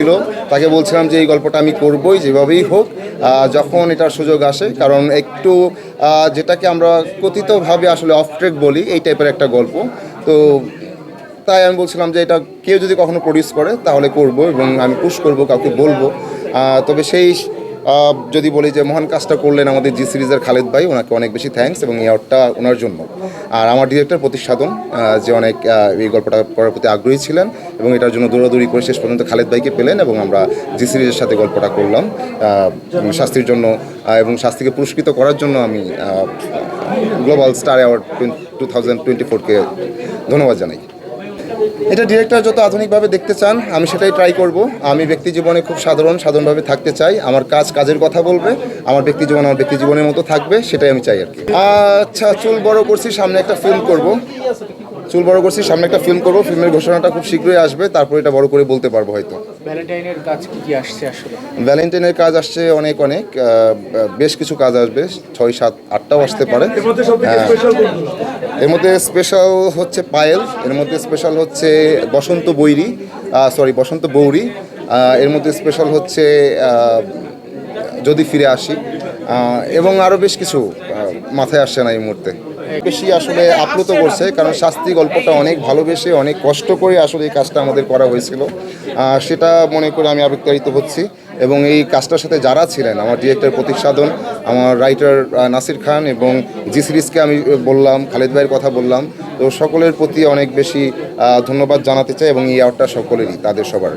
ছিল, তাকে বলছিলাম যে এই গল্পটা আমি করবই, যেভাবেই হোক যখন এটার সুযোগ আসে, কারণ একটু যেটাকে আমরা কথিতভাবে আসলে অফ ট্রেক বলি, এই টাইপের একটা গল্প। তো তাই আমি বলছিলাম যে এটা কেউ যদি কখনো প্রডিউস করে, তাহলে করব এবং আমি পুশ করব, কাউকে বলব। তবে সেই যদি বলি যে মহান কাজটা করলেন আমাদের জি সিরিজের খালেদ ভাই ওনাকে অনেক বেশি থ্যাঙ্কস এবং এই অ্যাওয়ার্ডটা ওনার জন্য। আর আমার ডিরেক্টর আহ, যে অনেক এই গল্পটা করার প্রতি আগ্রহী ছিলেন এবং এটার জন্য দৌড়াদৌড়ি করে শেষ পর্যন্ত খালেদ ভাইকে পেলেন এবং আমরা জি সিরিজের সাথে গল্পটা করলাম। শাস্তির জন্য এবং শাস্তিকে পুরস্কৃত করার জন্য আমি global star award two thousand twenty ফোরকে ধন্যবাদ জানাই। এটা ডিরেক্টর যত আধুনিকভাবে দেখতে চান, আমি সেটাই ট্রাই করব। আমি ব্যক্তি জীবনে খুব সাধারণ, সাধারণভাবে থাকতে চাই। আমার কাজ কাজের কথা বলবে, আমার ব্যক্তি জীবন আমার ব্যক্তি জীবনের মতো থাকবে, সেটাই আমি চাই আর কি। আচ্ছা চুল বড় করছি, সামনে একটা ফিল্ম করব। চুল বড় করছি সামনে একটা ফিল্ম করব ফিল্মের ঘোষণাটা খুব শীঘ্রই আসবে তারপর এটা বড় করে বলতে পারব হয়তো। ভ্যালেন্টাইনের কাজ কি কি আসছে আসলে? ভ্যালেন্টাইনের কাজ আসছে অনেক অনেক বেশ কিছু কাজ আসবে ছয় সাত আটটাও আসতে পারে। হ্যাঁ। এর মধ্যে স্পেশাল হচ্ছে পায়েল এর মধ্যে স্পেশাল হচ্ছে বসন্ত বৈরি সরি বসন্ত বৌরি এর মধ্যে স্পেশাল হচ্ছে যদি ফিরে আসি এবং আরও বেশ কিছু মাথায় আসছে না এই মুহূর্তে। বেশি আসলে আপ্লুত করছে, কারণ শাস্তি গল্পটা অনেক ভালোবেসে অনেক কষ্ট করে আসলে এই কাজটা আমাদের করা হয়েছিল। সেটা মনে করে আমি আবেগতাড়িত হচ্ছি এবং এই কাজটার সাথে যারা ছিলেন, আমার ডিরেক্টর প্রতীক সাধন আমার রাইটার নাসির খান এবং জি সিরিজকে আমি বললাম, খালেদ ভাইয়ের কথা বললাম, তো সকলের প্রতি অনেক বেশি ধন্যবাদ জানাতে চাই এবং এই অ্যাওয়ার্ডটা সকলেরই, তাদের সবার।